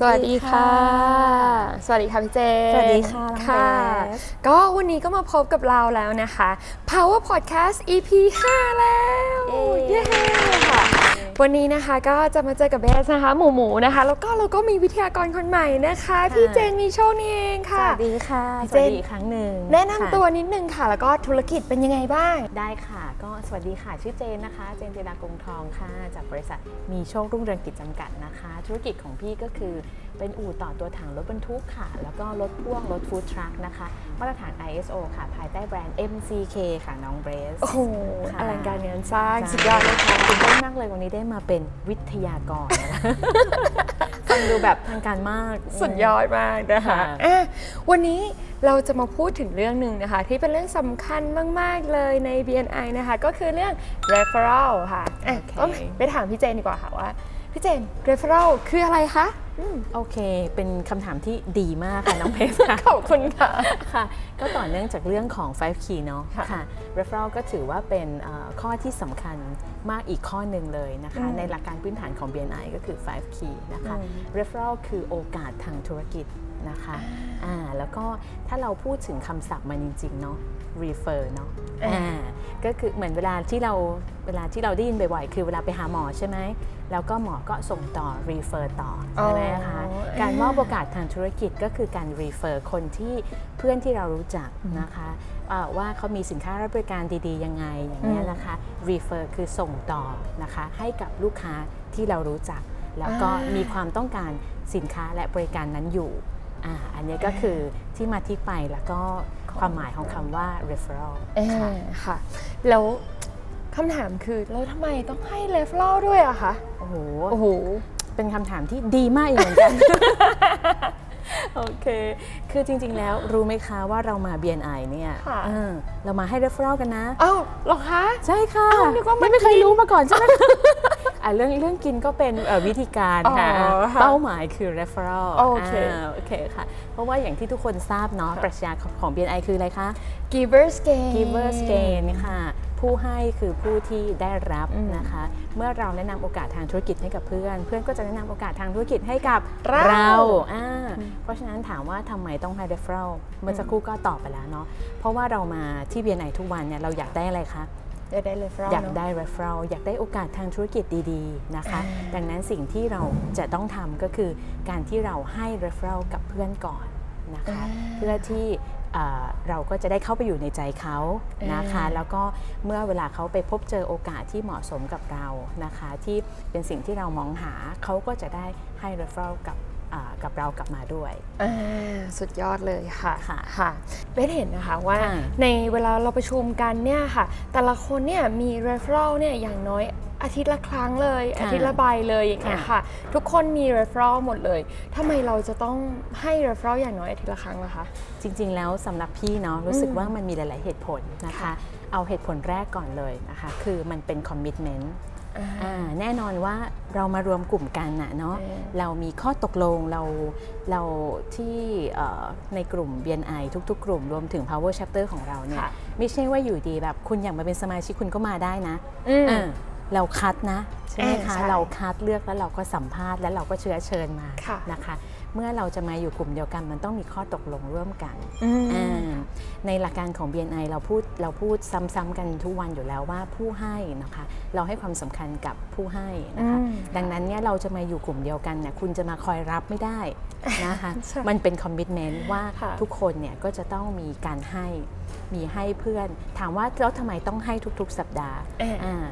สวัสดีค่ะ สวัสดีค่ะพี่เจนสวัสดีค่ะน้องค่ะเบสก็วันนี้ก็มาพบกับเราแล้วนะคะ Power Podcast EP 5 แล้ว เย้ค่ะ วันนี้นะคะก็จะมาเจอกับเบสนะคะ หมูหมูนะคะ แล้วก็เราก็มีวิทยากรคนใหม่นะคะ พี่เจนมีโชคนี่เองสค่ะวัสดีค่ะพี่สเจนวัสดีอีกครั้งหนึ่งแนะนำค่ตัวนิดนึงค่ะ แล้วก็ธุรกิจเป็นยังไงบ้าง ได้ค่ะ ก็สวัสดีค่ะ ชื่อเจนนะคะ เจนเจดากงทองค่ะ จากบริษัทมีโชครุ่งเรืองกิจจำกัดนะคะ ธุรกิจของพี่ก็คือ เป็นอู่ต่อตัวถังรถบรรทุกค่ะ แล้วก็รถพ่วงรถฟู้ดทรัคนะคะ มาตรฐาน ISO ค่ะ ภายใต้แบรนด์ MCK ค่ะ น้องเบรส โอ้โหค่ะอลังการงานสร้างใช่สุดยอดเลยค่ะตื่นเต้นมากเลยวันนี้ได้มาเป็นวิทยากรนะคะฟังดูแบบทางการมากสุดยอดมากนะคะค่ะอะวันนี้เราจะมาพูดถึงเรื่องหนึ่งนะคะ ที่เป็นเรื่องสำคัญมาก ๆ เลยใน BNI นะคะ ก็คือเรื่อง referral ค่ะอะโอเคก็ไปถามพี่เจนดีกว่าค่ะว่า พี่เจน referral คืออะไรคะอืม โอเค เป็นคำถามที่ดีมากค่ะ น้องเพชรค่ะ ขอบคุณค่ะ ค่ะ ก็ต่อเนื่องจากเรื่องของ 5 key เนาะ ค่ะค่ะ referral ก็ถือว่าเป็นเอ่อข้อที่สำคัญมากอีกข้อหนึ่งเลยนะคะอืมในหลักการพื้นฐานของ BNI ก็คือ 5 key นะคะอืม referral คือโอกาสทางธุรกิจนะคะ อ่า แล้วก็ถ้าเราพูดถึงคำศัพท์มันจริง ๆ เนาะ refer เนาะอ่าอ่าก็คือเหมือนเวลาที่เราเวลาที่เราได้ยินบ่อยๆ คือเวลาไปหาหมอใช่ไหม แล้วก็หมอก็ส่งต่อ refer ต่อใช่ไหมคะอ๋อการมอบโอกาสทางธุรกิจก็คือการ refer คนที่เพื่อนที่เรารู้จักนะคะเอ่อว่าเขามีสินค้าและบริการดีๆ ยังไงอย่างเงี้ยนะคะ refer คือส่งต่อนะคะให้กับลูกค้าที่เรารู้จัก แล้วก็อ่ามีมีความต้องการสินค้าและบริการนั้นอยู่ อ่าอันเนี้ยก็คือที่มาที่ไปแล้วก็ความหมายของคำว่า referral เอ่ค่ะอค่ะ แล้วคำถามคือแล้วทำไมต้องให้ referral ด้วยอะคะโอ้โห โอ้โห เป็นคำถามที่ดีมากอีกเหมือนกัน โอเค คือจริงๆ แล้วรู้ไหมคะว่าเรามา BNI เนี่ยค่ะ เออเรามาให้ referral กันนะ อ้าวเหรอคะ ใช่ค่ะอ้าวนึกว่ามาไม่ไม่เคยรู้มาก่อนใช่ไหม อะเรื่องเรื่องกินก็เป็นเอ่อวิธีการค่ะอ๋อค่ะเป้าหมายคือ referral โอเคาโอเคค่ะ เพราะว่าอย่างที่ทุกคนทราบเนาะปรัชญาของ BNI คืออะไรคะ givers gain givers gain ค่ะ ผู้ให้คือผู้ที่ได้รับอืมนะคะ เมื่อเราแนะนำโอกาสทางธุรกิจให้กับเพื่อน เพื่อนก็จะแนะนำโอกาสทางธุรกิจให้กับเราอ่าเพราะฉะนั้นถามว่าทำไมต้องให้ referral เมื่อสักครู่ก็ตอบไปแล้วเนาะเพราะว่าเรามาที่ BNI ทุกวันเนี่ยเราอยากได้อะไรคะ อยากได้ referral อยากเนอะได้ referral อยากได้โอกาสทางธุรกิจดีๆนะคะอ่าดังนั้นสิ่งที่เราจะต้องทำก็คือการที่เราให้ referral กับเพื่อนก่อนนะคะ เพื่อที่เอ่อเราก็จะได้เข้าไปอยู่ในใจเขานะคะอ่าแล้วก็เมื่อเวลาเขาไปพบเจอโอกาสที่เหมาะสมกับเรานะคะ ที่เป็นสิ่งที่เรามองหาเขาก็จะได้ให้ referral กับอ่า กับเรากลับมาด้วยอ่าสุดยอดเลยค่ะค่ะค่ะเบสเห็นนะคะว่าค่ะในเวลาเราประชุมกันเนี่ยค่ะ แต่ละคนเนี่ยมี referral เนี่ยอย่างน้อยอาทิตย์ละครั้งเลย อาทิตย์ละใบเลยอย่างเงี้ยค่ะ ทุกคนมี referral หมดเลยทำไมเราจะต้องให้ referral อย่างน้อยอาทิตย์ละครั้งล่ะคะ จริง ๆ แล้วสำหรับพี่เนาะรู้สึกอืมว่ามันมีหลาย ๆ เหตุผลนะคะค่ะเอาเหตุผลแรกก่อนเลยนะคะ คือมันเป็น commitment อ่าอ่า แน่นอนว่าเรามารวมกลุ่มกันนะเนาะเออเรามีข้อตกลงเราเราที่เอ่อในกลุ่ม BNI ทุก ๆ กลุ่มรวมถึง Power Chapter ของเราเนี่ยค่ะไม่ใช่ว่าอยู่ดีแบบคุณอยากมาเป็นสมาชิกคุณก็มาได้นะอืมอ่า เราคัดนะใช่ไหมเออคะใช่เราคัดเลือกแล้วเราก็สัมภาษณ์แล้วเราก็เชื้อเชิญมาค่ะ นะคะ เมื่อเราจะมาอยู่กลุ่มเดียวกันมันต้องมีข้อตกลงร่วมกันอืม อ่าในหลักการของ BNI เราพูดเราพูดซ้ำๆกันทุกวันอยู่แล้วว่าผู้ให้นะคะ เราให้ความสำคัญกับผู้ให้นะคะ อืมดังนั้นเนี่ยเราจะมาอยู่กลุ่มเดียวกันเนี่ยคุณจะมาคอยรับไม่ได้นะคะ ใช่มันเป็นคอมมิชเมนต์ว่าค่ะ ทุกคนเนี่ยก็จะต้องมีการให้มีให้เพื่อน ถามว่าแล้วทำไมต้องให้ทุกๆ สัปดาห์ เอ่อ อ่า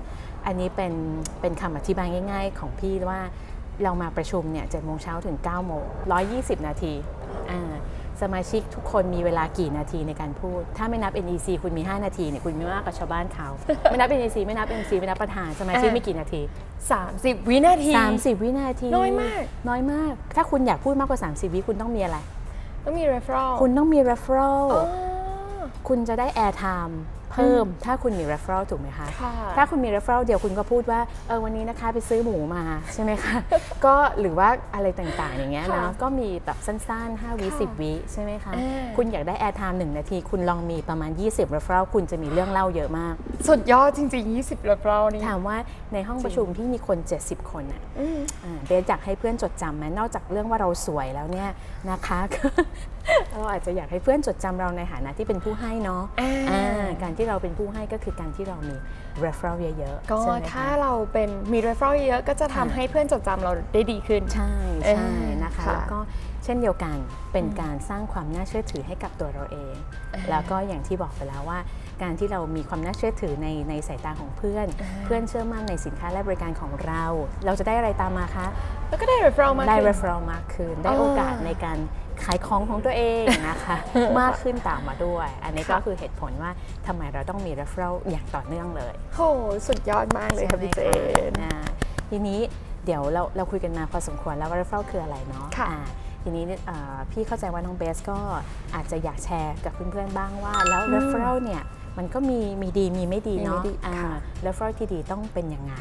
อันนี้เป็นเป็นคำอธิบายง่าย ๆ ของพี่ว่าเรามาประชุมเนี่ยเจ็ดโมงเช้าถึง9ก้าโมง120นาทีอ่าสมาชิกทุกคนมีเวลากี่นาทีในการพูด ถ้าไม่นับ NEC คุณมี 5 นาทีเนี่ยคุณมีมากกว่าชาวบ้านเขา ไม่นับ NEC ไม่นับ NEC ไม่นับประธานสมาชิกอ่ามีกี่นาที 30 วินาที 30 วินาที น้อยมาก น้อยมาก ถ้าคุณอยากพูดมากกว่า 30 วิคุณต้องมีอะไร ต้องมี referral คุณต้องมี referral อ๋อคุณจะได้ air time เพิ่มถ้าคุณมี referral ถูกไหมคะค่ะถ้าคุณมี referral เดียวคุณก็พูดว่าเออวันนี้นะคะไปซื้อหมูมาใช่ไหมคะก็หรือว่าอะไรต่างๆอย่างเงี้ยค่ะเนาะก็มีแบบสั้นๆ5วิค่ะ10วิใช่ไหมคะอ่าคุณอยากได้ airtime 1นาที คุณลองมีประมาณ 20 referral คุณจะมีเรื่องเล่าเยอะมาก สุดยอดจริง ๆ 20 referral นี่ถามว่าในห้องประชุมที่มีคน 70 คนอะอืมอ่าเบสอยากให้เพื่อนจดจำไหมนอกจากเรื่องว่าเราสวยแล้วเนี่ยนะคะ เราอาจจะอยากให้เพื่อนจดจำเราในฐานะที่เป็นผู้ให้เนาะอ่าอ่าการที่เราเป็นผู้ให้ก็คือการที่เรามี referral เยอะๆก็ใช่ไหมคะถ้าเราเป็นมี referral เยอะก็จะทำค่ะให้เพื่อนจดจำเราได้ดีขึ้น ใช่เอ่ใช่อนะคะค่ะแล้วก็เช่นเดียวกันเป็นการสร้างความน่าเชื่อถือให้กับตัวเราเอง แล้วก็อย่างที่บอกไปแล้วว่า การที่เรามีความน่าเชื่อถือในในสายตาของเพื่อน เพื่อนเชื่อมั่นในสินค้าและบริการของเรา เราจะได้อะไรตามมาคะ แล้วก็ได้ referral มากได้ขึ้น referral มากขึ้นได้อ่าโอกาสในการ ขายของของตัวเองนะคะ มากขึ้นตามมาด้วย อันนี้ก็ค่ะคือเหตุผลว่าทำไมเราต้องมี referral อย่างต่อเนื่องเลยโหสุดยอดมากเลยค่ะพี่เจน อ่าทีนี้เดี๋ยวเราเราคุยกันมาพอสมควรแล้วว่า referral คืออะไรเนาะค่ะ อ่าทีนี้เอ่อพี่เข้าใจว่าน้องเบสก็อาจจะอยากแชร์กับเพื่อนๆบ้างว่า แล้ว referral เนี่ยมันก็มีมีดีมีไม่ดีเนาะมีไม่ดีอ่า ค่ะ referral ที่ดีต้องเป็นยังไง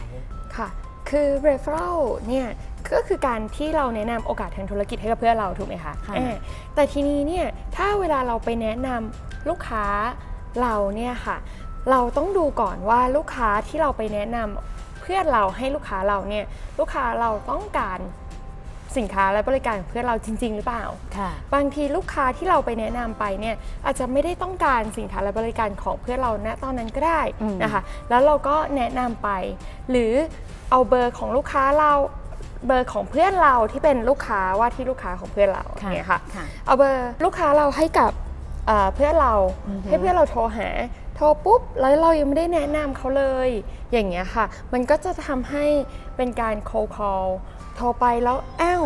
ค่ะ คือ referral เนี่ย ก็คือการที่เราแนะนำโอกาสทางธุรกิจให้กับเพื่อนเราถูกไหมคะค่ะอ่าแต่ทีนี้เนี่ยถ้าเวลาเราไปแนะนำลูกค้าเราเนี่ยค่ะ เราต้องดูก่อนว่าลูกค้าที่เราไปแนะนำเพื่อนเราให้ลูกค้าเราเนี่ยลูกค้าเราต้องการสินค้าและบริการของเพื่อนเราจริง ๆ หรือเปล่าค่ะบางทีลูกค้าที่เราไปแนะนำไปเนี่ยอาจจะไม่ได้ต้องการสินค้าและบริการของเพื่อนเราณตอนนั้นก็ได้อืมนะคะ แล้วเราก็แนะนำไป หรือเอาเบอร์ของลูกค้าเรา เบอร์ของเพื่อนเราที่เป็นลูกค้าว่าที่ลูกค้าของเพื่อนเราค่ะเนี่ยค่ะค่ะเอาเบอร์ลูกค้าเราให้กับเอ่อเพื่อนเราอือฮึให้เพื่อนเราโทรหาโทรปุ๊บแล้วเรายังไม่ได้แนะนำเขาเลย อย่างเงี้ยค่ะ มันก็จะทำให้เป็นการ cold call โทรไปแล้วอ้าว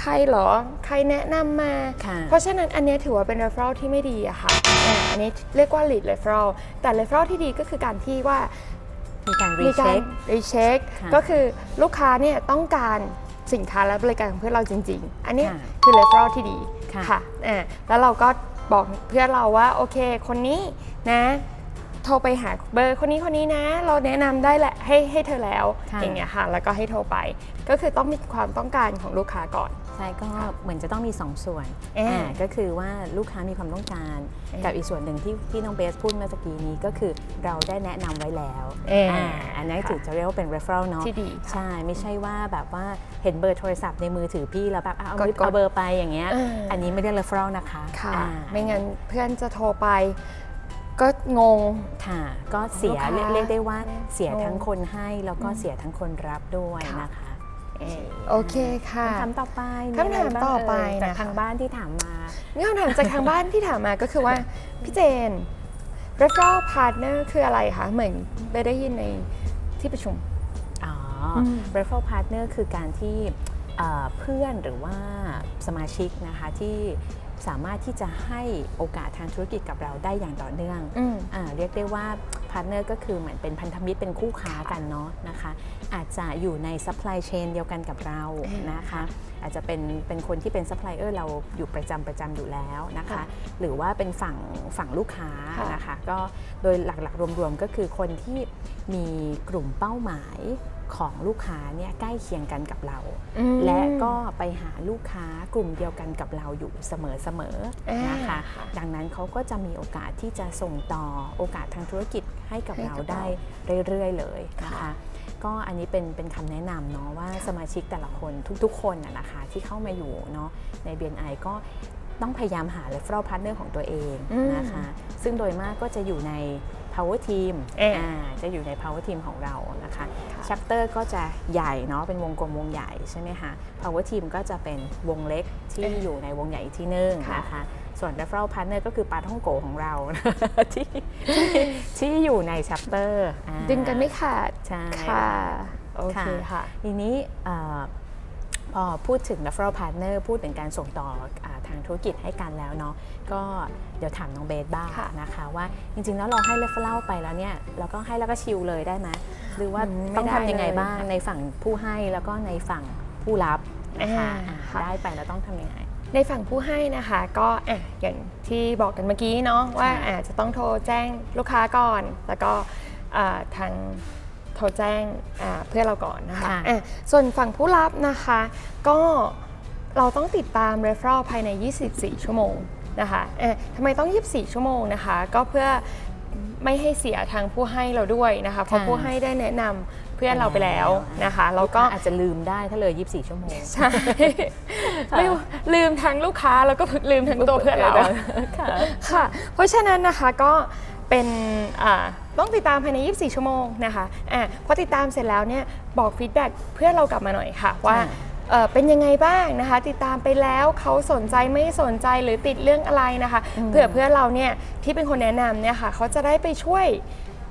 ใครเหรอ ใครแนะนำมาค่ะเพราะฉะนั้นอันเนี้ยถือว่าเป็น referral ที่ไม่ดีอะค่ะอะ อันนี้เรียกว่า lead referral แต่ referral ที่ดีก็คือการที่ว่า มีการมีการ recheck recheck ค่ะ ก็คือลูกค้าเนี่ยต้องการสินค้าและบริการของเพื่อนเราจริง ๆ อันเนี้ยค่ะ คือ referral ที่ดีค่ะค่ะ อ่าแล้วเราก็บอกเพื่อนเราว่าโอเคคนนี้นะ โทรไปหาเบอร์คนนี้คนนี้นะ เราแนะนำได้แหละให้ให้เธอแล้วค่ะ อย่างเงี้ยค่ะแล้วก็ให้โทรไป ก็คือต้องมีความต้องการของลูกค้าก่อน ใช่ก็เหมือนจะต้องมี 2 ส่วนเอ่ออ่าก็คือว่าลูกค้ามีความต้องการ เอ่อกับอีกส่วนหนึ่งที่ที่น้องเบสพูดเมื่อตะกี้นี้ก็คือเราได้แนะนำไว้แล้วเอ่ออ่าอันนั้นค่ะถือจะเรียกว่าเป็น referral เนาะที่ดีค่ะใช่ไม่ใช่ว่าแบบว่าเห็นเบอร์โทรศัพท์ในมือถือพี่แล้วแบบอะเอากดเอาเบอร์ไปอย่างเงี้ยเอออั อันนี้ไม่ได้ referral นะคะค่ะ อ่าไม่งั้นเพื่อนจะโทรไป ก็งง ค่ะก็เสียลูกค้าเรียกเรียกได้ว่าเสียงงทั้งคนให้แล้วก็เสียทั้งคนรับด้วยค่ะ นะคะ โอเคค่ะคำถามต่อไปคำถามต่อไปมีะรบ้างเอ่ยจากนะคะทางบ้านที่ถามมานี่คำถามจากทางบ้านที่ถามมาก็คือว่า พี่เจน referral partner คืออะไรคะ เหมือนไปได้ยินในที่ประชุม อ๋ออม referral partner คือการที่เอ่อเพื่อนหรือว่าสมาชิกนะคะที่สามารถที่จะให้โอกาสทางธุรกิจกับเราได้อย่างต่อเนื่องอืมอาเรียกได้ว่าพาร์ทเนอร์ก็คือเหมือนเป็นพันธมิตรเป็นคู่ค้ากันเนาะนะคะ อาจจะอยู่ในซัพพลายเชนเดียวกันกับเราเอ่อนะคะอาจจะเป็นเป็นคนที่เป็นซัพพลายเออร์เราอยู่ประจำประจำอยู่แล้วนะคะค่ะหรือว่าเป็นฝั่งฝั่งลูกค้าค่ะนะคะก็โดยหลักๆรวมๆก็คือคนที่มีกลุ่มเป้าหมายของลูกค้าเนี่ยใกล้เคียงกันกับเราอืมและก็ไปหาลูกค้ากลุ่มเดียวกันกับเราอยู่เสมออ่าๆนะคะค่ะดังนั้นเขาก็จะมีโอกาสที่จะส่งต่อโอกาสทางธุรกิจให้กับให้เรากับได้เรื่อยๆเลยนะคะ ก็อันนี้เป็นเป็นคำแนะนำเนาะว่าสมาชิกแต่ละคนทุกๆ คนนะนะคะที่เข้ามาอยู่เนาะใน BNI ก็ต้องพยายามหา referral partner ของตัวเองอืมนะคะ ซึ่งโดยมากก็จะอยู่ใน power team เอ่ออ่าจะอยู่ใน power team ของเรานะคะค่ะ chapter ก็จะใหญ่เนาะเป็นวงกลมวงใหญ่ใช่ไหมคะ power team ก็จะเป็นวงเล็กที่เอ่ออยู่ในวงใหญ่อีกที่หนึ่งค่ะนะคะ ส่วน referral partner ก็คือปลาท่องโกของเรา ที่ที่ที่อยู่ใน chapter อ่า ดึงกันไม่ขาดใช่ ค่ะ โอเคค่ะ ทีนี้เอ่อพอพูดถึง referral partner พูดถึงการส่งต่ออา ทางธุรกิจให้กันแล้วเนาะก็เดี๋ยวถามน้องเบสบ้างค่ะนะคะ ว่าจริงๆแล้วเราให้ referral ไปแล้วเนี่ยเราก็ให้แล้วก็ชิลเลยได้ไหมหรือว่าอืมต้องไม่ได้ทำยังไงเลยบ้างในฝั่งผู้ให้แล้วก็ในฝั่งผู้รับนะคะอ่าอ่าค่ะได้ไปแล้วต้องทำยังไงในฝั่งผู้ให้นะคะก็อะอย่างที่บอกกันเมื่อกี้เนาะว่าค่ะอาจจะต้องโทรแจ้งลูกค้าก่อน แล้วก็อ่าทางโทรแจ้งอ่าเพื่อนเราก่อนนะคะค่ะอะส่วนฝั่งผู้รับนะคะก็ เราต้องติดตาม referral ภายใน 24 ชั่วโมงนะคะเอ่อทำไมต้อง 24 ชั่วโมงนะคะ ก็เพื่อไม่ให้เสียทางผู้ให้เราด้วยนะคะ เพราะค่ะผู้ให้ได้แนะนำเพื่อนเราไปแล้วนะคะแล้วก็ลูค้าอาจจะลืมได้ถ้าเลย 24 ชั่วโมง ใช่ไม่ลืมทั้งลูกค้าแล้วก็ลืมทั้งตัวเพื่อนเราค่ะค่ะเพราะฉะนั้นนะคะก็เป็นอ่าต้องติดตามภายใน 24 ชั่วโมงนะคะอะพอติดตามเสร็จแล้วเนี่ยบอกฟีดแบ็กเพื่อนเรากลับมาหน่อยค่ะว่า เอ่อเป็นยังไงบ้างนะคะ ติดตามไปแล้วเขาสนใจไม่สนใจหรือติดเรื่องอะไรนะคะเผื่อเพื่อนเราเนี่ยที่เป็นคนแนะนำเนี่ยค่ะเขาจะได้ไปช่วย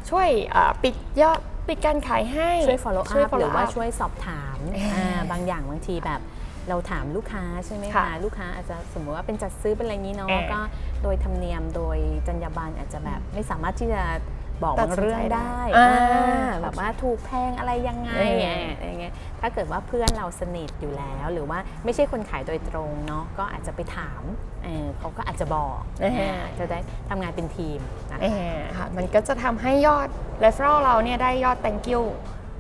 ช่วยอ่าปิดยอดปิดการขายให้ ช่วย follow up ห follow รือว่า up ช่วยสอบถามอ่าอ่าบางอย่างบางทีแบบเราถามลูกค้าใช่ไหมค่ะคะลูกค้าอาจจะสมมติว่าเป็นจัดซื้อเป็นอะไรนี้เนาะอ่าก็โดยธรรมเนียมโดยจรรยาบรรณอาจจะแบบไม่สามารถที่จะ บอกตัดบางสินใจเรื่องได้ได้อ่าอ่าแบบว่าถูกแพงอะไรยังไงอ่าอ่าอะไรเงี้ยถ้าเกิดว่าเพื่อนเราสนิทอยู่แล้ว หรือว่าไม่ใช่คนขายโดยตรงเนาะก็อาจจะไปถามเออเขาก็อาจจะบอกอ่าอ่าจะได้ทำงานเป็นทีมนะคะเอ่อค่ะมันก็จะทำให้ยอด referral เราเนี่ยได้ยอด thank you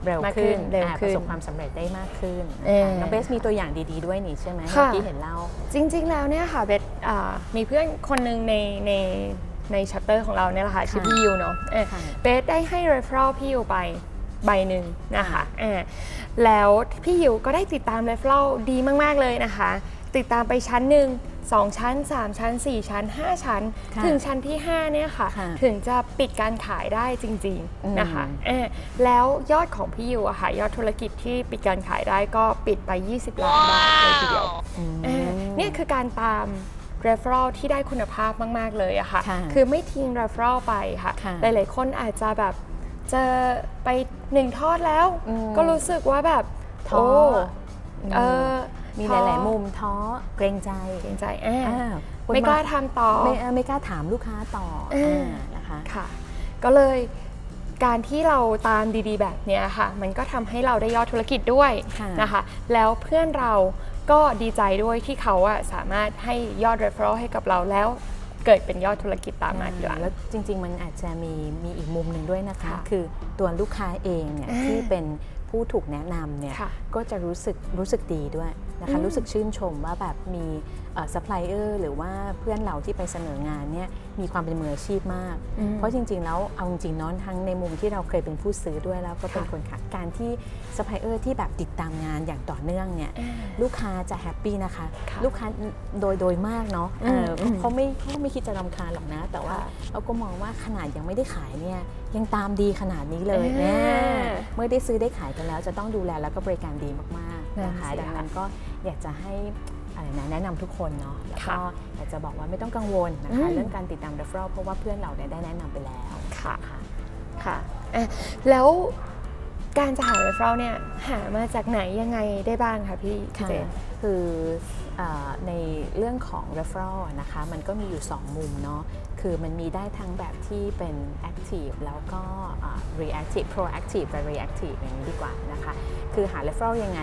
เร็วมากขึ้ขึ้นนเร็วอ่าขึ้ปนระสบความสำเร็จได้มากขึ้นเอ่อนะคะน้องเบสมีตัวอย่างดีๆด้วยนี่ใช่ไหมค่ะเมื่อกี้เห็นเล่า จริง ๆ แล้วเนี่ยค่ะเบสอ่ามีเพื่อนคนหนึ่งในใน ในชัปเตอร์ของเราเนี่ยแหละค่ะชื่อพี่ยูเนาะเอ่อค่ะเบสได้ให้ referral พี่ยูไปใบหนึ่งนะคะอ่าแล้วพี่ยูก็ได้ติดตาม referral ดีมาก ๆ เลยนะคะ ติดตามไปชั้นหนึ่งสองชั้น 3 ชั้น 4 ชั้น 5 ชั้นค่ะถึงชั้นที่5เนี่ยค่ะค่ะ ถึงจะปิดการขายได้จริงอืมๆนะคะอ่าแล้วยอดของพี่ยูอะค่ะยอดธุรกิจที่ปิดการขายได้ก็ปิดไป 20 ล้านบาทเลยทีเดียวเออเนี่ยคือการตาม referral ที่ได้คุณภาพมาก ๆ เลยอะค่ะค่ะคือไม่ทิ้ง referral ไปค่ะค่ะ หลาย ๆ คนอาจจะแบบเจอไปหนึ่งทอดแล้วอืมก็รู้สึกว่าแบบท้อโเออมีหท้อลาย ๆ มุมท้อเกรงใจเกรงใจอ่าอ่าคนไม่กล้าทำต่อไม่เอ่อไม่กล้าถามลูกค้าต่อเอออ่านะคะค่ะ ก็เลยการที่เราตามดีๆ แบบเนี้ยค่ะ มันก็ทำให้เราได้ยอดธุรกิจด้วยค่ะนะคะ แล้วเพื่อนเรา ก็ดีใจด้วยที่เขาอะสามารถให้ยอด referral ให้กับเราแล้วเกิดเป็นยอดธุรกิจตามมาทีหลัง แล้วจริง ๆ มันอาจจะมีมีอีกมุมหนึ่งด้วยนะคะ ค่ะคือตัวลูกค้าเองเนี่ยอ่าที่เป็นผู้ถูกแนะนำเนี่ยค่ะก็จะรู้สึกรู้สึกดีด้วย นะคะอืมรู้สึกชื่นชมว่าแบบมีซัพพลายเออร์หรือว่าเพื่อนเราที่ไปเสนองานเนี่ยมีความเป็นมืออาชีพมากอืมเพราะจริง ๆ แล้วเอาจริงๆเน้อนทั้งในมุมที่เราเคยเป็นผู้ซื้อด้วยแล้วก็เป็นค่ะคนขายการที่ซัพพลายเออร์ที่แบบติดตามงานอย่างต่อเนื่องเนี่ยอ่าลูกค้าจะแฮปปี้นะคะค่ะลูกค้าโดยโดยมากเนาะอืมเอออืมเขาไม่เขาไม่คิดจะรำคาญหรอกนะ แต่ว่าค่ะเราก็มองว่าขนาดยังไม่ได้ขายเนี่ยยังตามดีขนาดนี้เลยอ่าแน่เมื่อได้ซื้อได้ขายกันแล้วจะต้องดูแลแล้วก็บริการดีมากๆ นั่นนะคะสิดังนั้นก็อยากจะให้อะไรนะแนะนำทุกคนเนาะแล้วก็ค่ะอยากจะบอกว่าไม่ต้องกังวลนะคะอืมเรื่องการติดตาม referral เพราะว่าเพื่อนเราเนี่ยได้แนะนำไปแล้วค่ะค่ะค่ะอะแล้วการจะหา referral เนี่ยหามาจากไหนยังไงได้บ้างคะพี่พี่ค่ะเจนคือเออในเรื่องของ referral อะนะคะมันก็มีอยู่ 2 มุมเนาะคือมันมีได้ทั้งแบบที่เป็น active แล้วก็อ่า reactive proactive และ reactive อย่างนี้ดีกว่านะคะ คือหา referral ยังไง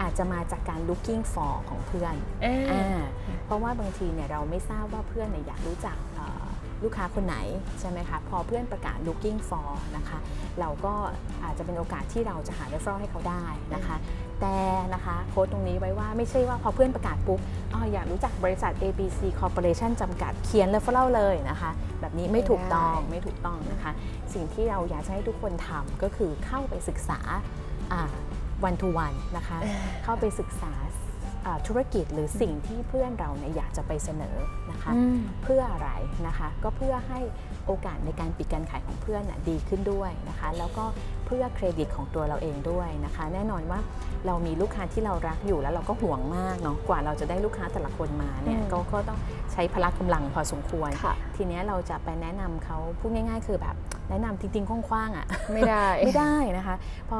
อาจจะมาจากการ looking for ของเพื่อนอ่าอ่าเพราะว่าบางทีเนี่ยเราไม่ทราบว่าเพื่อนเนี่ยอยากรู้จักเอ่อลูกค้าคนไหนใช่ไหมคะ พอเพื่อนประกาศ looking for นะคะ เราก็อาจจะเป็นโอกาสที่เราจะหา referral ให้เขาได้นะคะ แต่นะคะโค้ดตรงนี้ไว้ว่าไม่ใช่ว่าพอเพื่อนประกาศปุ๊บอ๋ออยากรู้จักบริษัท ABC Corporation จำกัดเขียน referral เลยนะคะ แบบนี้ไม่ถูกต้องไม่ได้ไม่ถูกต้องนะคะ สิ่งที่เราอยากจะให้ทุกคนทำก็คือเข้าไปศึกษา วันทูวันนะคะ เข้าไปศึกษาอ่าธุรกิจหรือสิ่งที่เพื่อนเราเนี่ยอยากจะไปเสนอนะคะอืมเพื่ออะไรนะคะก็เพื่อให้โอกาสในการปิดการขายของเพื่อนน่ะดีขึ้นด้วยนะคะแล้วก็เพื่อเครดิตของตัวเราเองด้วยนะคะ แน่นอนว่าเรามีลูกค้าที่เรารักอยู่แล้วเราก็ห่วงมากเนาะกว่าเราจะได้ลูกค้าแต่ละคนมาเนี่ยอืมก็ก็ต้องใช้พละกำลังพอสมควรค่ะทีเนี้ยเราจะไปแนะนำเขาพูดง่าย ๆ คือแบบ แนะนำทิ้งๆคว้างๆอะไม่ได้ไม่ได้นะคะ พอ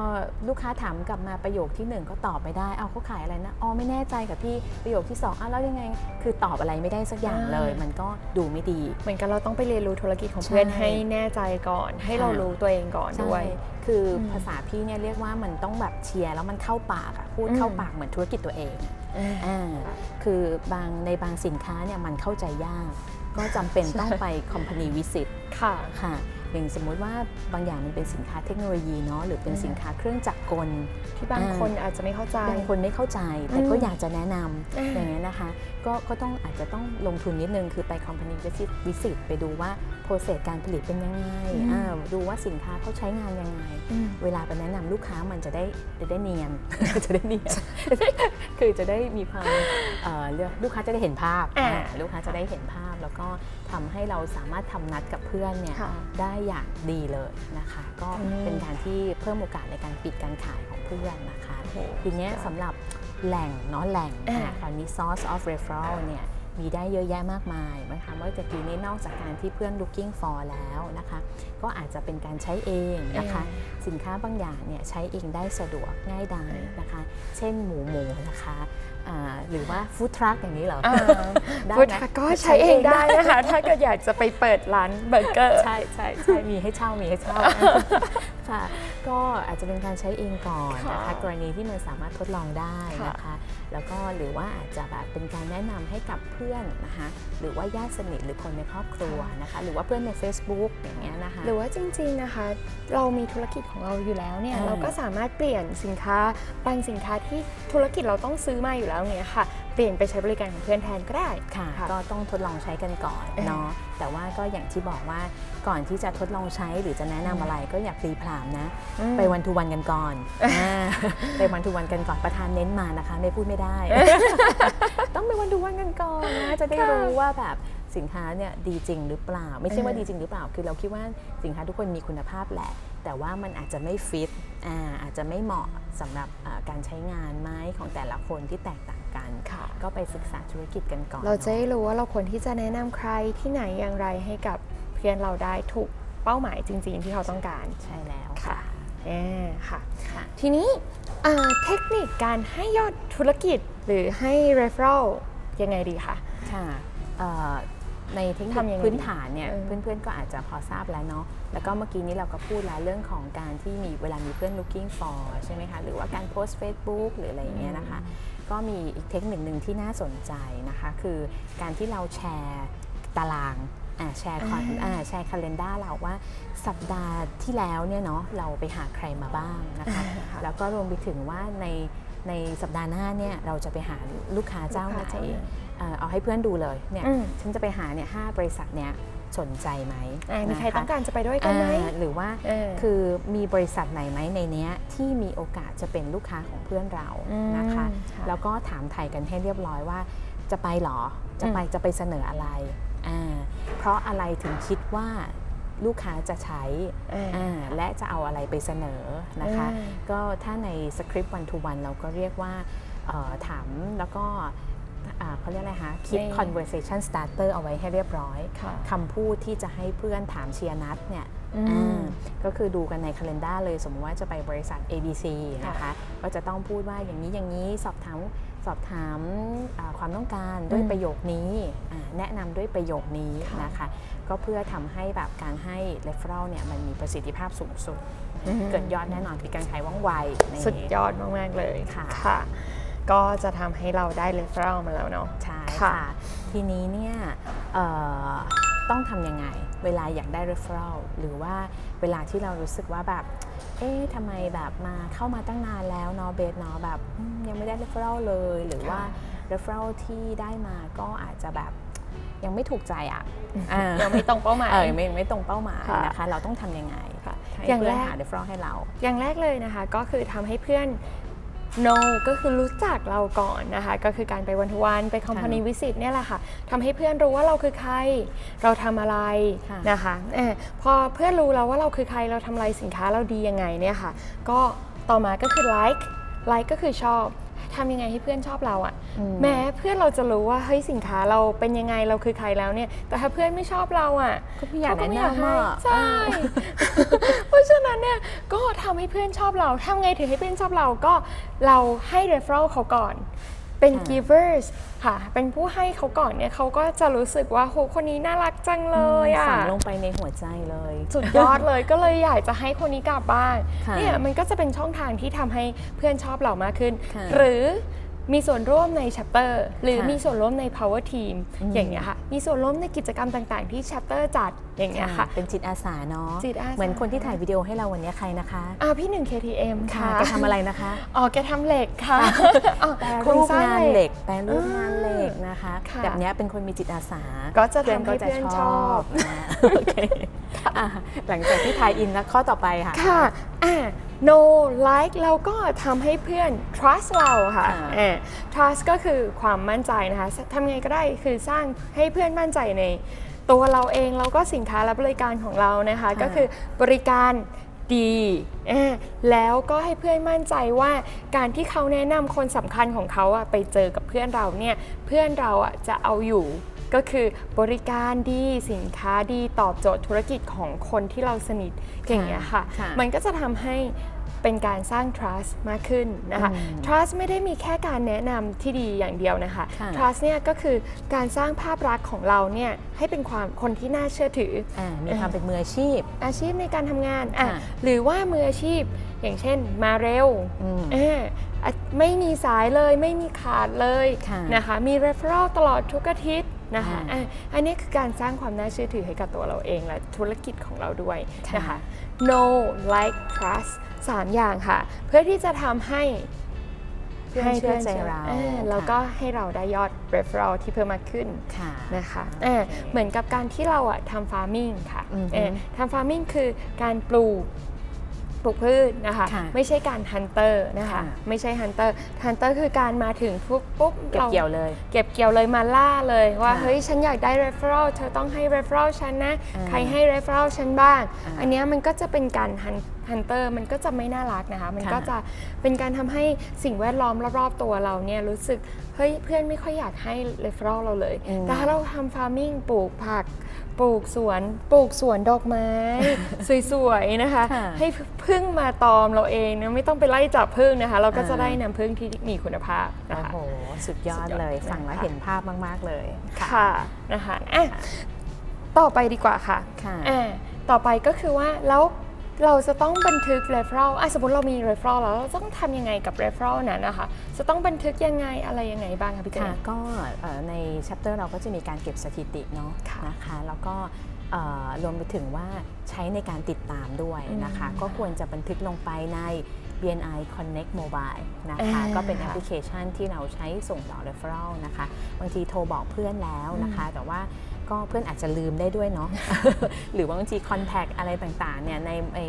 ลูกค้าถามกลับมาประโยคที่หนึ่งก็ตอบไม่ได้เอาเขาขายอะไรนะอ๋อไม่แน่ใจกับพี่ประโยคที่สองอ้าวแล้วยังไง คือตอบอะไรไม่ได้สักอย่างเลยอ่ามัมันก็ดูไม่ดี เหมือนกันเราต้องไปเรียนรู้ธุรกิจของเพื่อนใช่ให้แน่ใจก่อน ให้เราค่ะรู้ตัวเองก่อนด้วยใช่คืออมภาษาพี่เนี่ยเรียกว่ามันต้องแบบเชียร์แล้วมันเข้าปากอะพูดอืมเข้าปากเหมือนธุรกิจตัวเองอะอ่าคือบางในบางสินค้าเนี่ยมันเข้าใจยาก ก็จำเป็นต้องไป company visit ค่ะค่ะ อย่างสมมุติว่าบางอย่างมันเป็นสินค้าเทคโนโลยีเนาะหรือเป็นสินค้าเครื่องจักรกลที่บางคนอาจจะไม่เข้าใจ บางคนไม่เข้าใจ แต่ก็อืมอยากจะแนะนอ่าำอย่างนี้ยนะคะ ก็ก็ต้องอาจจะต้องลงทุนนิดนึง คือไป company visit visit ไปดูว่าโปรเซสการผลิตเป็นยังไงอ่าดูว่าสินค้าเขาใช้งานยังไงอืมเวลาไปแนะนำลูกค้ามันจะได้จะได้เนียนจะได้เนียนคือจะได้มีความเอ่อเรียกลูกค้าจะได้เห็นภาพอ่าอ่าลูกค้าจะได้เห็นภาพ แล้วก็ทำให้เราสามารถทำนัดกับเพื่อนเนี่ยค่ะได้อย่างดีเลยนะคะ ก็อืมเป็นการที่เพิ่มโอกาสในการปิดการขายของเพื่อนนะคะโอ้โหทีเนี้ยสำหรับแหล่งเนาะแหล่งอ่าอ่าคราวนี้ source of referral เนี่ยมีได้เยอะแยะมากมายนะคะเมื่อตะกี้นี้นอกจากการที่เพื่อน looking for แล้วนะคะ ก็อาจจะเป็นการใช้เองนะคะ สินค้าบางอย่างเนี่ยใช้เองได้สะดวกง่ายดายนะคะ เช่นหมูหมูนะคะอ่าหรือว่าฟู้ดทรัคอย่างนี้เหรออ่าได้พุทไหมธก็ใช้เองได้นะคะ ถ้าเกิดอยากจะไปเปิดร้านเบอร์เกอร์ ใช่ใช่ใช่มีให้เช่ามีให้เช่า ค่ะ ก็อาจจะเป็นการใช้เองก่อนนะคะค่ะกรณีที่มันสามารถทดลองได้ค่ะนะคะ แล้วก็หรือว่าอาจจะแบบเป็นการแนะนำให้กับเพื่อนนะคะ หรือว่าญาติสนิทหรือคนในครอบครัวนะคะ หรือว่าเพื่อนใน Facebook อย่างเงี้ยนะคะ หรือว่าจริงๆนะคะ เรามีธุรกิจของเราอยู่แล้วเนี่ยอ่าเราก็สามารถเปลี่ยนสินค้าบางสินค้าที่ธุรกิจเราต้องซื้อมาอยู่แล้วเนี่ยค่ะ เปลี่ยนไปใช้บริการของเพื่อนแทนก็ได้ค่ะค่ะก็ต้องทดลองใช้กันก่อนเออเนาะแต่ว่าก็อย่างที่บอกว่าก่อนที่จะทดลองใช้หรือจะแนะนำอะไรก็อยากตีพรามนะอืมไปวันทูวันกันก่อนอ่าไปวันทูวันกันก่อนประธานเน้นมานะคะ ไม่พูดไม่ได้ ต้องไปวันทูวันกันก่อนนะจะได้ค่ะรู้ว่าแบบสินค้าเนี่ยดีจริงหรือเปล่า ไม่ใช่ว่าเออดีจริงหรือเปล่า คือเราคิดว่าสินค้าทุกคนมีคุณภาพแหละ แต่ว่ามันอาจจะไม่ฟิตอ่าอาจจะไม่เหมาะสำหรับอ่าการใช้งานไหมของแต่ละคนที่แตกต่าง กันค่ะก็ไปศึกษาธุรกิจกันก่อน เราจะนได้รู้ว่าเราควรที่จะแนะนำใครที่ไหนอย่างไรให้กับเพื่อนเราได้ถูกเป้าหมายจริง ๆ ที่เขาต้องการใช่แล้วค่ะค่ะเออค่ะค่ะทีนี้อ่าเทคนิคการให้ยอดธุรกิจหรือให้ referral ยังไงดีคะค่ะเอ่อในเทคนิคทำยังไงพื้นฐานเนี่ยเออเพื่อนๆก็อาจจะพอทราบแล้วเนาะแล้วก็เมื่อกี้นี้เราก็พูดแล้วเรื่องของการที่มีเวลามีเพื่อน looking for ใช่ไหมคะหรือว่าการโพสต์ Facebook หรืออะไรอย่างเงี้ยนะคะ ก็มีอีกเทคนิคหนึ่งที่น่าสนใจนะคะ คือการที่เราแชร์ตารางอ่าแชร์คอนอ่าอ่าแชร์คาล endar เราว่าสัปดาห์ที่แล้วเนี่ยเนาะเราไปหาใครมาบ้างนะคะอ่าค่ะแล้วก็รวมไปถึงว่าในในสัปดาห์หน้าเนี่ยเราจะไปหาลูกค้าเจ้าไหนลูกค้าเจ้าไหนเอ่อเอาให้เพื่อนดูเลยเนี่ยอืมฉันจะไปหาเนี่ยห้าบริษัทเนี่ยสนใจไหมอ่ามีใครนะะต้องการจะไปด้วยกันไหมอ่าหรือว่าเออคือมีบริษัทไหนไหมในเนี้ย ที่มีโอกาสจะเป็นลูกค้าของเพื่อนเราอืมนะคะค่ะแล้วก็ถามไทยกันให้เรียบร้อยว่า จะไปเหรอ จะไปจะไปเสนออะไรอ่าเพราะอะไรถึงคิดว่าลูกค้าจะใช้เอออ่าและจะเอาอะไรไปเสนอนะคะเออก็ถ้าในสคริปต์วันทูวันเราก็เรียกว่าเอ่อถามแล้วก็อ่าเขาเรียกอะไรคะคิดใน conversation starter เอาไว้ให้เรียบร้อยค่ะคำพูดที่จะให้เพื่อนถามเชียร์นัดเนี่ยอืมอ่า ก็คือดูกันในคัล endar เลย สมมติว่าจะไปบริษัท ABC นะคะก็จะต้องพูดว่าอย่างนี้อย่างนี้สอบถามสอบถามอ่าความต้องการด้วยอืมประโยคนี้อ่าแนะนำด้วยประโยคนี้ค่ะนะคะ ก็เพื่อทำให้แบบการให้ referral เนี่ยมันมีประสิทธิภาพสูงสุดอืมเกินยอดแน่นอนคือการขายว่องไวในสุดยอดมากๆเลยค่ะค่ะก็จะทำให้เราได้ referral มาแล้วเนาะใช่ค่ะค่ะทีนี้เนี่ยเอ่อต้องทำยังไง เวลาอยากได้ referral หรือว่าเวลาที่เรารู้สึกว่าแบบ เอ๊ะทำไมแบบมาเข้ามาตั้งนานแล้วเนาะเบสเนาะแบบอืมยังไม่ได้ referral เลย หรือว่า referral ที่ได้มาก็อาจจะแบบยังไม่ถูกใจอะอ่ายังไม่ตรงเป้าหมายเออยังไม่ยังไม่ตรงเป้าหมายค่ะนะคะ เราต้องทำยังไงค่ะให้อย่างเพื่อนแรกหา referral ให้เรา อย่างแรกเลยนะคะ ก็คือทำให้เพื่อน no ก็คือรู้จักเราก่อนนะคะ ก็คือการไปวันทุวันไปคอมพานีวิสิตเนี่ยแหละค่ะทำให้เพื่อนรู้ว่าเราคือใคร เราทำอะไระนะคะเออพอเพื่อนรู้แล้วว่าเราคือใครเราทำอะไรสินค้าเราดียังไงเนี่ยค่ะ ก็ต่อมาก็คือ like like ก็คือชอบ ทำยังไงให้เพื่อนชอบเราอะ่ะอืม แม้เพื่อนเราจะรู้ว่าเฮ้ยสินค้าเราเป็นยังไงเราคือใครแล้วเนี่ย แต่ถ้าเพื่อนไม่ชอบเราอะก็ไม่อยากเขแนะไม่นำให้อะใช่ เพราะฉะนั้นเนี่ยก็ทำให้เพื่อนชอบเราทำไงถึงให้เพื่อนชอบเราก็เราให้ referral เขาก่อน เป็นค่ะ givers ค่ะ เป็นผู้ให้เขาก่อนเนี่ยเขาก็จะรู้สึกว่าโหคนนี้น่ารักจังเลยอะฝังลงไปในหัวใจเลย สุดยอดเลยก็เลยอยากจะให้คนนี้กลับบ้างค่ะเนี่ยมันก็จะเป็นช่องทางที่ทำให้เพื่อนชอบเรามากขึ้นค่ะหรือ มีส่วนร่วมใน chapter หรือค่ะมีส่วนร่วมใน power team อืมอย่างเงี้ยค่ะ มีส่วนร่วมในกิจกรรมต่างๆ ที่ chapter จัดอย่างเงี้ยค่ะ เป็นจิตอาสาเนาะจิตอาสาเหมือนคนที่ถ่ายวิดีโอให้เราวันนี้ใครนะคะอ่าพี่หนึ่ง KTM ค่ะแกทำอะไรนะคะอ๋อแกทำเหล็กค่ะอ๋อแปรโครูปสร้งานเหล็กแปรรูปงานเหล็กอ่านนะคะค่ะแบบเนี้ยเป็นคนมีจิตอาสา ก็จะทำให้เพื่อนชอบนะโอเคอะหลังจากที่ทายอินแล้วข้อต่อไปค่ะค่ะอ่า no like เราก็ทำให้เพื่อน trust เราค่ะค่ะอ่า trust ก็คือความมั่นใจนะคะทำไงก็ได้คือสร้างให้เพื่อนมั่นใจใน ตัวเราเองแล้วก็สินค้าและบริการของเรานะคะ ก็คือบริการดีอ่าแล้วก็ให้เพื่อนมั่นใจว่าการที่เขาแนะนำคนสำคัญของเขาอะไปเจอกับเพื่อนเราเนี่ยเพื่อนเราอะจะเอาอยู่ ก็คือบริการดีสินค้าดีตอบโจทย์ธุรกิจของคนที่เราสนิทอย่างเงี้ยค่ะค่ะมันก็จะทำให้เป็นการสร้าง trust มากขึ้นนะคะอืม trust ไม่ได้มีแค่การแนะนำที่ดีอย่างเดียวนะคะค่ะ trust เนี่ยก็คือการสร้างภาพลักษณ์ของเราเนี่ยให้เป็นความคนที่น่าเชื่อถืออ่ามีความเป็นมืออาชีพ อาชีพในการทำงานอะค่ะหรือว่ามืออาชีพอย่างเช่นมาเร็วอืมเอออะไม่มีสายเลยไม่มีขาดเลยค่ะนะคะมี referral ตลอดทุกอาทิตย์ นะคะอ่าอะอันนี้คือการสร้างความน่าเชื่อถือให้กับตัวเราเองและธุรกิจของเราด้วยค่ะนะคะ know like trust สามอย่างค่ะ เพื่อที่จะทำให้เพื่อนเชื่อใจเราออแล้วก็ให้เราได้ยอด referral ที่เพิ่มมากขึ้นค่ะนะคะเอ่อเหมือนกับการที่เราอะทำฟาร์มิงค่ะอือฮึเอ่อทำฟาร์มิงคือการปลูก ปลูกพืชนะคะ ค่ะไม่ใช่การฮันเตอร์นะคะ ค่ะ ไม่ใช่ฮันเตอร์ฮันเตอร์คือการมาถึงปุ๊บปุ๊บเก็บรา เกี่ยวเลย เก็บเกี่ยวเลยมาล่าเลยว่าค่ะเฮ้ยฉันอยากได้ referral เธอต้องให้ referral ฉันนะ อ่าใครให้ referral ฉันบ้าง อ่า อันเนี้ยมันก็จะเป็นการ ฮันเตอร์มันก็จะไม่น่ารักนะคะ มันค่ะก็จะเป็นการทำให้สิ่งแวดล้อมรอบๆตัวเราเนี่ยรู้สึกเฮ้ยเพื่อนไม่ค่อยอยากให้ referral เราเลยอืมแต่ถ้าเราทำฟาร์มิงปลูกผักปลูกสวนปลูกสวนดอกไม้ สวยๆนะคะค่ะให้พึ่งมาตอมเราเองนะไม่ต้องไปไล่จับพึ่งนะคะ เราก็จะอ่าได้นำพึ่งที่มีคุณภาพนะโอ้คะโหสุดยอดสุดยอดเลยเลยฟังแล้วค่ะเห็นภาพมากๆเลยค่ะนะคะอะต่อไปดีกว่าค่ะค่ะอะต่อไปก็คือว่าแล้ว เราจะต้องบันทึก referral อะสมมติเรามี referral แล้วเราต้องทำยังไงกับ referral นั้นนะคะ จะต้องบันทึกยังไงอะไรยังไงบ้างคะพี่เจค่ะนก็เอ่อใน chapter เราก็จะมีการเก็บสถิติเนาะค่ะนะคะแล้วก็เอ่อรวมไปถึงว่าใช้ในการติดตามด้วยนะคะอืมก็ควรจะบันทึกลงไปใน BNI Connect Mobile นะคะอ่าก็เป็นแอปค่ะพลิเคชันที่เราใช้ส่งต่อ referral นะคะ บางทีโทรบอกเพื่อนแล้วนะคะ แต่ว่า ก็เพื่อนอาจจะลืมได้ด้วยเนาะ หรือว่าบางที contact อะไรต่างๆเนี่ยในไอ้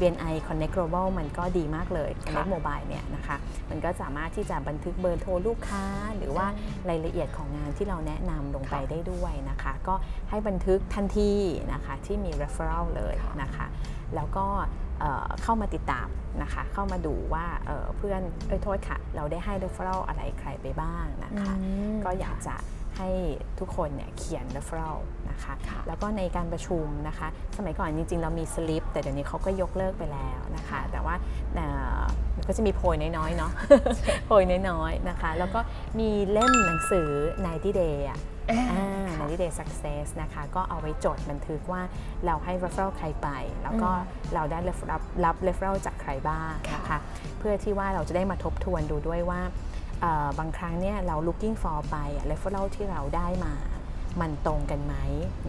BNI Connect Global มันก็ดีมากเลย Connect Mobile เนี่ยนะคะ มันก็สามารถที่จะบันทึกเบอร์โทรลูกค้า หรือว่ารายละเอียดของงานที่เราแนะนำลงไปค่ะได้ด้วยนะคะ ก็ให้บันทึกทันทีนะคะที่มี referral เลยค่ะนะคะ แล้วก็เอ่อเข้ามาติดตามนะคะ เข้ามาดูว่าเอ่อเพื่อนเอ้ยโทษค่ะ เราได้ให้ referral อะไรใครไปบ้างนะคะอืมก็อยากจะ ให้ทุกคนเนี่ยเขียน referral นะคะค่ะแล้วก็ในการประชุมนะคะ สมัยก่อนจริง ๆ เรามีสลิปแต่เดี๋ยวนี้เขาก็ยกเลิกไปแล้วนะคะ แต่ว่าเอ่อมันก็จะมีโพยน้อยๆเนาะโพยน้อยๆนะคะ แล้วก็มีเล่มหนังสือ 90 day อะอ่าอ่า90 day success นะคะ ก็เอาไว้จดบันทึกว่าเราให้ referral ใครไป แล้วก็เราได้รับรับ referral จากใครบ้างนะคะ เพื่อที่ว่าเราจะได้มาทบทวนดูด้วยว่าเอ่อ บางครั้งเนี่ยเรา looking for ไปอะ referral ที่เราได้มา มันตรงกันไหม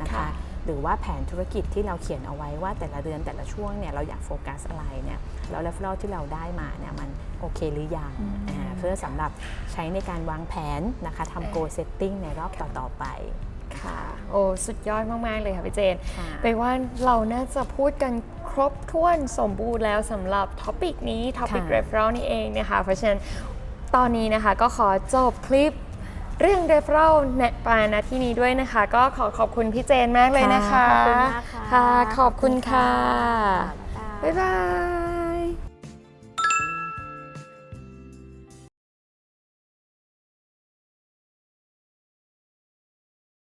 นะคะค่ะหรือว่าแผนธุรกิจที่เราเขียนเอาไว้ว่าแต่ละเดือนแต่ละช่วงเนี่ยเราอยากโฟกัสอะไรเนี่ยแล้ว referral ที่เราได้มาเนี่ยมันโอเคหรือยังอ่าเพื่อสำหรับใช้ในการวางแผนนะคะทำ goal setting ในรอบต่อๆไปค่ะโอ้สุดยอดมาก ๆ เลยค่ะพี่เจนค่ะไปว่าเราน่าจะพูดกันครบถ้วนสมบูรณ์แล้วสำหรับท็อปิกนี้ท็อปิกค่ะ referral นี่เองนะคะ เพราะฉะนั้น ตอนนี้นะคะก็ขอจบคลิปเรื่อง referral ในปานาที่นี้ด้วยนะคะ ก็ขอขอบคุณพี่เจนมากเลยนะคะ ขอบคุณมากค่ะค่ะขอบคุณค่ะ บ๊ายบายบ๊ายบาย